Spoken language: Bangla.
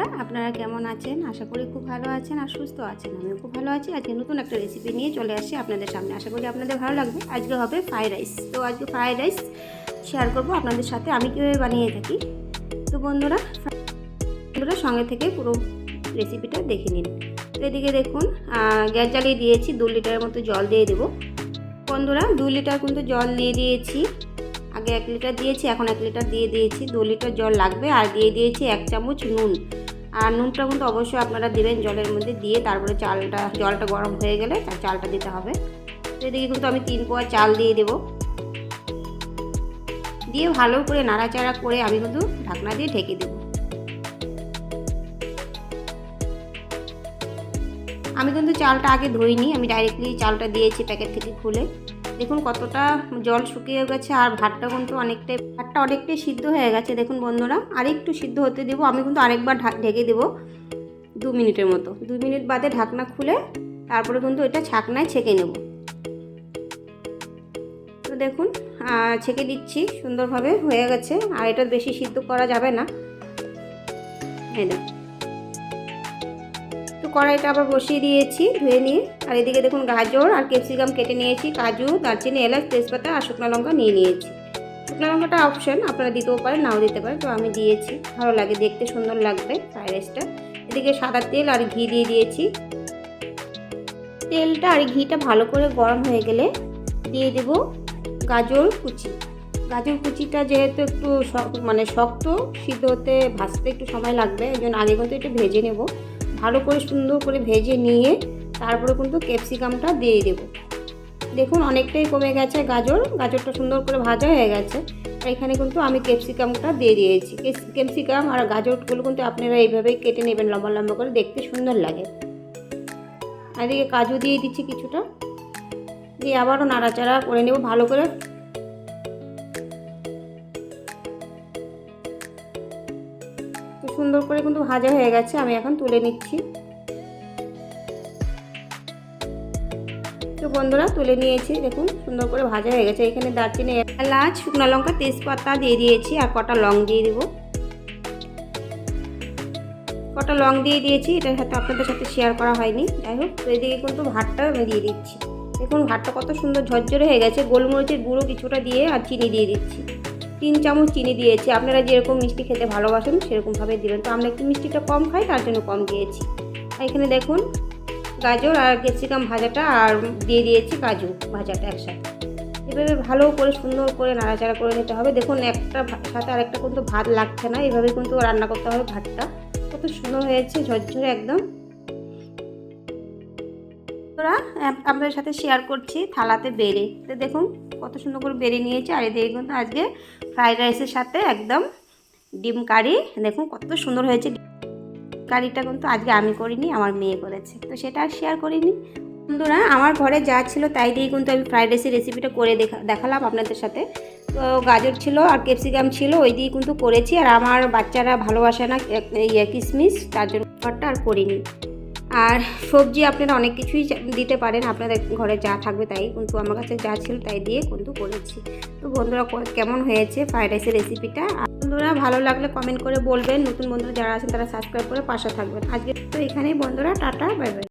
বন্ধুরা, আপনারা কেমন আছেন? আশা করি খুব ভালো আছেন আর সুস্থ আছেন। আমিও খুব ভালো আছি। আজকে নতুন একটা রেসিপি নিয়ে চলে আসি আপনাদের সামনে। আশা করি আপনাদের ভালো লাগবে। আজকে হবে ফ্রাইড রাইস তো আজকে ফ্রাইড রাইস শেয়ার করব আপনাদের সাথে। আমি কীভাবে বানিয়ে থাকি? তো বন্ধুরা বন্ধুরা, সঙ্গে থেকে পুরো রেসিপিটা দেখে নিন। তো এদিকে দেখুন গ্যাস জ্বালিয়ে দিয়েছি। দু লিটারের মতো জল দিয়ে দেবো। বন্ধুরা, দু লিটার কিন্তু জল দিয়ে দিয়েছি। আগে এক লিটার দিয়েছি, এখন এক লিটার দিয়ে দিয়েছি। দু লিটার জল লাগবে। আর দিয়ে দিয়েছি এক চামচ নুন। আর নুনটা কিন্তু অবশ্যই আপনারা দেবেন জলের মধ্যে দিয়ে, তারপরে চালটা, জলটা গরম হয়ে গেলে চালটা দিতে হবে। এদিকে কিন্তু আমি তিন পোয়া চাল দিয়ে দেবো। দিয়ে ভালো করে নাড়াচাড়া করে আমি কিন্তু ঢাকনা দিয়ে ঢেকে দেবো। আমি কিন্তু চালটা আগে ধুইনি, আমি ডাইরেক্টলি চালটা দিয়েছি প্যাকেট থেকে খুলে। দেখুন কতটা জল শুকিয়ে গেছে আর ভাতটা কিন্তু অনেকটাই, ভাতটা অনেকটাই সিদ্ধ হয়ে গেছে, দেখুন বন্ধুরা। আরেকটু সিদ্ধ হতে দেবো, আমি কিন্তু আরেকবার ঢাক দেবো দু মিনিটের মতো। দু মিনিট বাদে ঢাকনা খুলে তারপরে কিন্তু এটা ছাকনায় ছেঁকে নেব। তো দেখুন ছেঁকে দিচ্ছি, সুন্দরভাবে হয়ে গেছে, আর এটা বেশি সিদ্ধ করা যাবে না। এই দেখুন। কড়াইটা আবার বসিয়ে দিয়েছি, ধুয়ে নিয়ে। আর এদিকে দেখুন গাজর আর ক্যাপসিকাম কেটে নিয়েছি, কাজু, দারচিনি, এলাচ, তেজপাতা আর শুকনো লঙ্কা নিয়ে নিয়েছি। শুকনো লঙ্কাটা অপশন আপনারা দিতেও পারেন, নাও দিতে পারেন, তো আমি দিয়েছি। ভালো লাগে, দেখতে সুন্দর লাগবে ফ্রাইড রাইসটা এদিকে সাদা তেল আর ঘি দিয়ে দিয়েছি। তেলটা আর ঘিটা ভালো করে গরম হয়ে গেলে দিয়ে দেব গাজর কুচি। গাজর কুচিটা যেহেতু একটু মানে শক্ত সিদ্ধ হতে ভাজতে একটু সময় লাগবে ওই জন্য আগে কিন্তু একটু ভেজে নেব। ভালো করে সুন্দর করে ভেজে নিয়ে তারপরে কিন্তু ক্যাপসিকামটা দিয়ে দেবো। দেখুন, অনেকটাই কমে গেছে গাজর। গাজরটা সুন্দর করে ভাজা হয়ে গেছে। আর এখানে কিন্তু আমি ক্যাপসিকামটা দিয়ে দিয়েছি। ক্যাপসিকাম আর গাজরগুলো কিন্তু আপনারা এইভাবেই কেটে নেবেন লম্বা লম্বা করে। দেখতে সুন্দর লাগে। আর এদিকে কাজু দিয়ে দিচ্ছি কিছুটা। দিয়ে আবারও নাড়াচাড়া করে নেব ভালো করে। সুন্দর করে কিন্তু ভাজা হয়ে গেছে, আমি এখন তুলে নিচ্ছি। তো বন্ধুরা, তুলে নিয়েছি, দেখুন, সুন্দর করে ভাজা হয়ে গেছে। এখানে দারচিনি, এলাচ, শুকনো লঙ্কা, তেজপাতা দিয়ে দিয়েছি, আর কটা লং দিয়ে দেবো। কটা লং দিয়ে দিয়েছি এটার সাথে আপনাদের সাথে শেয়ার করা হয়নি। যাই হোক, তো এদিকে কিন্তু ভাতটা আমি দিয়ে দিচ্ছি। দেখুন, ভাতটা কত সুন্দর ঝরঝরে হয়ে গেছে। গোলমরিচের গুঁড়ো কিছুটা দিয়ে আর চিনি দিয়ে দিচ্ছি। তিন চামচ চিনি দিয়েছি। আপনারা যেরকম মিষ্টি খেতে ভালোবাসেন, সেরকমভাবে দেবেন। তো আমরা একটু মিষ্টিটা কম খাই, তার জন্য কম দিয়েছি। এখানে দেখুন, গাজর আর ক্যাপসিকাম ভাজাটা আর দিয়ে দিয়েছি কাজু ভাজাটা একসাথে। এভাবে ভালো করে, সুন্দর করে নাড়াচাড়া করে নিতে হবে। দেখুন, একটা সাথে আরেকটা কিন্তু ভাত লাগছে না। এভাবে কিন্তু রান্না করতে হবে ভাতটা। কত সুন্দর হয়েছে, ঝরঝরে একদম। তোরা আপনাদের সাথে শেয়ার করছি থালাতে বেড়ে। তো দেখুন, কত সুন্দর করে বেড়ে নিয়েছে। আর এদিকে কিন্তু আজকে ফ্রাইড রাইসের সাথে একদম ডিম কারি। দেখুন কত সুন্দর হয়েছে। কারিটা কিন্তু আজকে আমি করিনি, আমার মেয়ে করেছে। তো সেটা আর শেয়ার করিনি। বন্ধুরা, আমার ঘরে যা ছিল তাই দিয়ে কিন্তু আমি ফ্রাইড রাইসের রেসিপিটা করে দেখা, দেখালাম আপনাদের সাথে। তো গাজর ছিল আর ক্যাপসিকাম ছিল, ওই দিয়ে কিন্তু করেছি। আর আমার বাচ্চারা ভালোবাসে না ইয়ে কিশমিশ তার জন্য ঘরটা আর করিনি। আর সবজি আপনারা অনেক কিছুই দিতে পারেন। আপনাদের ঘরে যা থাকবে তাই। কিন্তু আমার কাছে যা ছিল তাই দিয়ে কিন্তু করেছি। তো বন্ধুরা কেমন হয়েছে ফ্রাইড রাইসের রেসিপিটা বন্ধুরা, ভালো লাগলে কমেন্ট করে বলবেন। নতুন বন্ধুরা যারা আছেন, তারা সাবস্ক্রাইব করে পাশে থাকবেন। আজকে তো এখানেই বন্ধুরা, টাটা বাই বাই